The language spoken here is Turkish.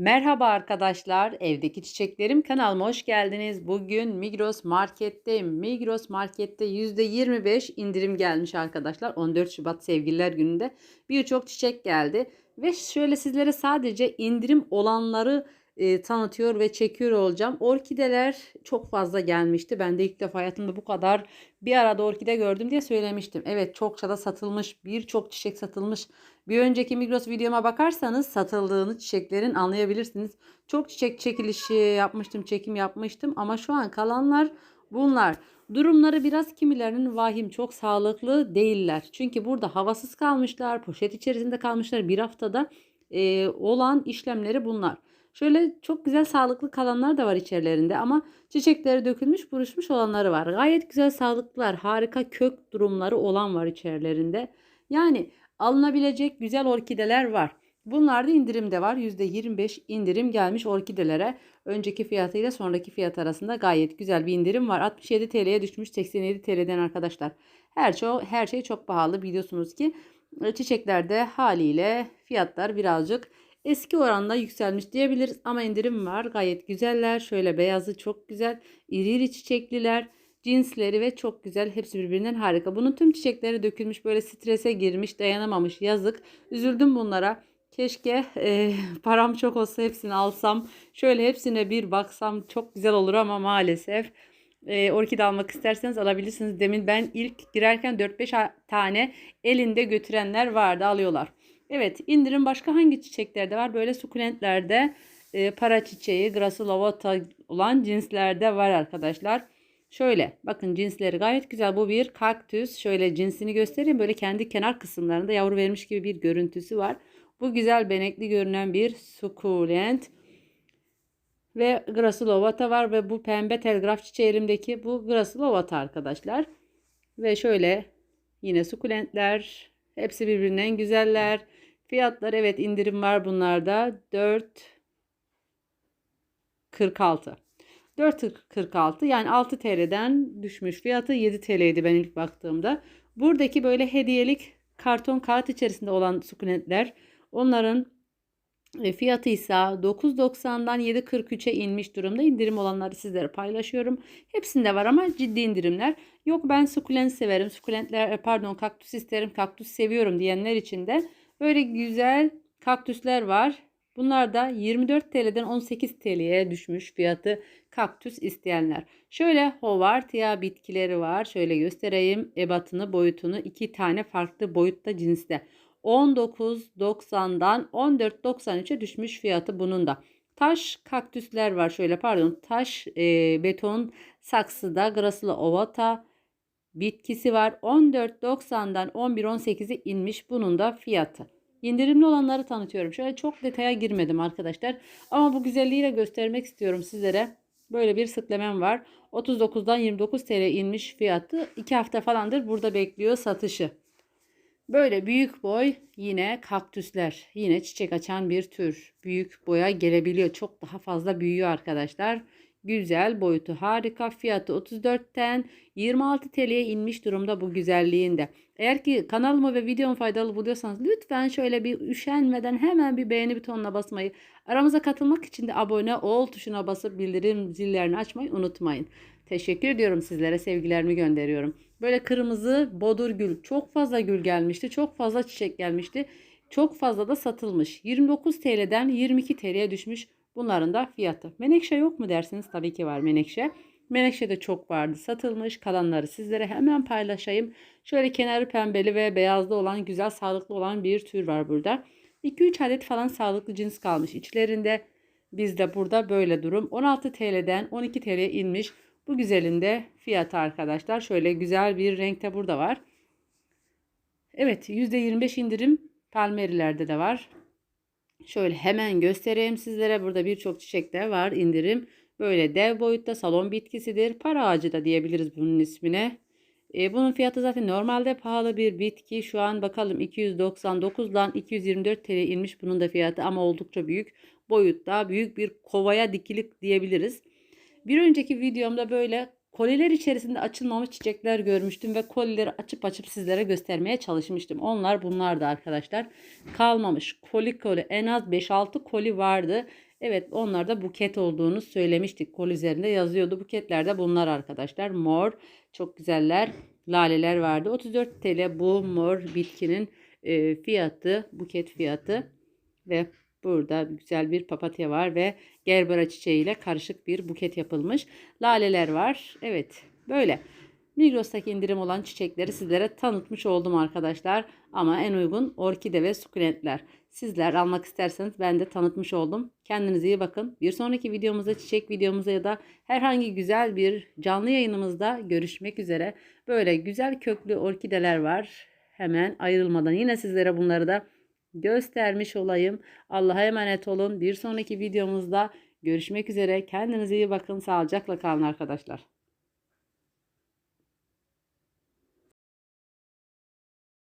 Merhaba arkadaşlar, evdeki çiçeklerim kanalıma hoş geldiniz. Bugün Migros Market'teyim. Migros Market'te %25 indirim gelmiş arkadaşlar. 14 Şubat Sevgililer Günü'nde birçok çiçek geldi. Ve şöyle sizlere sadece indirim olanları e, tanıtıyor ve çekiyor olacağım. Orkideler çok fazla gelmişti. Ben de ilk defa hayatımda bu kadar bir arada orkide gördüm diye söylemiştim. Evet çokça da satılmış. Birçok çiçek satılmış. Bir önceki Migros videoma bakarsanız satıldığını çiçeklerin anlayabilirsiniz. Çok çiçek çekilişi yapmıştım, çekim yapmıştım ama şu an kalanlar bunlar. Durumları biraz kimilerinin vahim çok sağlıklı değiller. Çünkü burada havasız kalmışlar, poşet içerisinde kalmışlar. Bir haftada e, olan işlemleri bunlar. Şöyle çok güzel sağlıklı kalanlar da var içerilerinde ama çiçekleri dökülmüş buruşmuş olanları var. Gayet güzel sağlıklılar harika kök durumları olan var içerilerinde. Yani alınabilecek güzel orkideler var. Bunlarda indirim de var. %25 indirim gelmiş orkidelere. Önceki fiyatıyla sonraki fiyat arasında gayet güzel bir indirim var. 67 TL'ye düşmüş 87 TL'den arkadaşlar. Her şey, her şey çok pahalı biliyorsunuz ki. Çiçeklerde haliyle fiyatlar birazcık eski oranla yükselmiş diyebiliriz ama indirim var. Gayet güzeller. Şöyle beyazı çok güzel. İri iri çiçekliler. Cinsleri ve çok güzel. Hepsi birbirinden harika. Bunun tüm çiçekleri dökülmüş. Böyle strese girmiş. Dayanamamış. Yazık. Üzüldüm bunlara. Keşke e, param çok olsa hepsini alsam. Şöyle hepsine bir baksam çok güzel olur ama maalesef e, orkide almak isterseniz alabilirsiniz. Demin ben ilk girerken 4-5 tane elinde götürenler vardı alıyorlar. Evet indirim başka hangi çiçeklerde var? Böyle sukulentlerde e, para çiçeği, grası lavata olan cinslerde var arkadaşlar. Şöyle bakın cinsleri gayet güzel. Bu bir kaktüs. Şöyle cinsini göstereyim. Böyle kendi kenar kısımlarında yavru vermiş gibi bir görüntüsü var. Bu güzel benekli görünen bir sukulent. Ve grassulovata var ve bu pembe telgraf çiçeği elimdeki bu grassulovata arkadaşlar. Ve şöyle yine sukulentler. Hepsi birbirinden güzeller. Fiyatlar evet indirim var bunlarda. 4.46. 4.46 yani 6 TL'den düşmüş fiyatı 7 TL'ydi ben ilk baktığımda. Buradaki böyle hediyelik karton kağıt içerisinde olan sukulentler onların fiyatı ise 9.90'dan 7.43'e inmiş durumda. İndirim olanları sizlere paylaşıyorum. Hepsinde var ama ciddi indirimler. Yok ben sukulent severim. Sukulentler e, pardon kaktüs isterim. Kaktüs seviyorum diyenler için de böyle güzel kaktüsler var. Bunlar da 24 TL'den 18 TL'ye düşmüş fiyatı kaktüs isteyenler. Şöyle hovartia bitkileri var. Şöyle göstereyim ebatını boyutunu. iki tane farklı boyutta cinste. 19.90'dan 14.93'e düşmüş fiyatı bunun da. Taş kaktüsler var şöyle pardon taş e, beton saksıda Gracila ovata bitkisi var. 14.90'dan 11.18'e inmiş bunun da fiyatı. İndirimli olanları tanıtıyorum. Şöyle çok detaya girmedim arkadaşlar. Ama bu güzelliğiyle göstermek istiyorum sizlere. Böyle bir sıklemem var. 39'dan 29 TL inmiş fiyatı. 2 hafta falandır burada bekliyor satışı. Böyle büyük boy yine kaktüsler. Yine çiçek açan bir tür. Büyük boya gelebiliyor. Çok daha fazla büyüyor arkadaşlar. Güzel boyutu harika. Fiyatı 34'ten 26 TL'ye inmiş durumda bu güzelliğinde. Eğer ki kanalımı ve videomu faydalı buluyorsanız lütfen şöyle bir üşenmeden hemen bir beğeni butonuna basmayı, aramıza katılmak için de abone ol tuşuna basıp bildirim zillerini açmayı unutmayın. Teşekkür ediyorum sizlere. Sevgilerimi gönderiyorum. Böyle kırmızı bodur gül. Çok fazla gül gelmişti. Çok fazla çiçek gelmişti. Çok fazla da satılmış. 29 TL'den 22 TL'ye düşmüş bunların da fiyatı. Menekşe yok mu dersiniz? Tabii ki var menekşe. Menekşe de çok vardı satılmış. Kalanları sizlere hemen paylaşayım. Şöyle kenarı pembeli ve beyazlı olan güzel sağlıklı olan bir tür var burada. 2-3 adet falan sağlıklı cins kalmış içlerinde. Bizde burada böyle durum. 16 TL'den 12 TL'ye inmiş. Bu güzelin de fiyatı arkadaşlar. Şöyle güzel bir renkte burada var. Evet %25 indirim palmerilerde de var. Şöyle hemen göstereyim sizlere. Burada birçok çiçekler var indirim. Böyle dev boyutta salon bitkisidir. Para ağacı da diyebiliriz bunun ismine. E, bunun fiyatı zaten normalde pahalı bir bitki. Şu an bakalım 299'dan 224 TL inmiş bunun da fiyatı ama oldukça büyük boyutta. Büyük bir kovaya dikilik diyebiliriz. Bir önceki videomda böyle koliler içerisinde açılmamış çiçekler görmüştüm ve kolileri açıp açıp sizlere göstermeye çalışmıştım. Onlar bunlardı arkadaşlar. Kalmamış koli koli en az 5-6 koli vardı. Evet onlar da buket olduğunu söylemiştik. Kol üzerinde yazıyordu. Buketler de bunlar arkadaşlar. Mor çok güzeller. Laleler vardı. 34 TL bu mor bitkinin e, fiyatı. Buket fiyatı. Ve burada güzel bir papatya var ve gerbera çiçeğiyle karışık bir buket yapılmış. Laleler var. Evet böyle. Migros'taki indirim olan çiçekleri sizlere tanıtmış oldum arkadaşlar. Ama en uygun orkide ve sukulentler. Sizler almak isterseniz ben de tanıtmış oldum. Kendinize iyi bakın. Bir sonraki videomuzda çiçek videomuzda ya da herhangi güzel bir canlı yayınımızda görüşmek üzere. Böyle güzel köklü orkideler var. Hemen ayrılmadan yine sizlere bunları da göstermiş olayım. Allah'a emanet olun. Bir sonraki videomuzda görüşmek üzere. Kendinize iyi bakın. Sağlıcakla kalın arkadaşlar.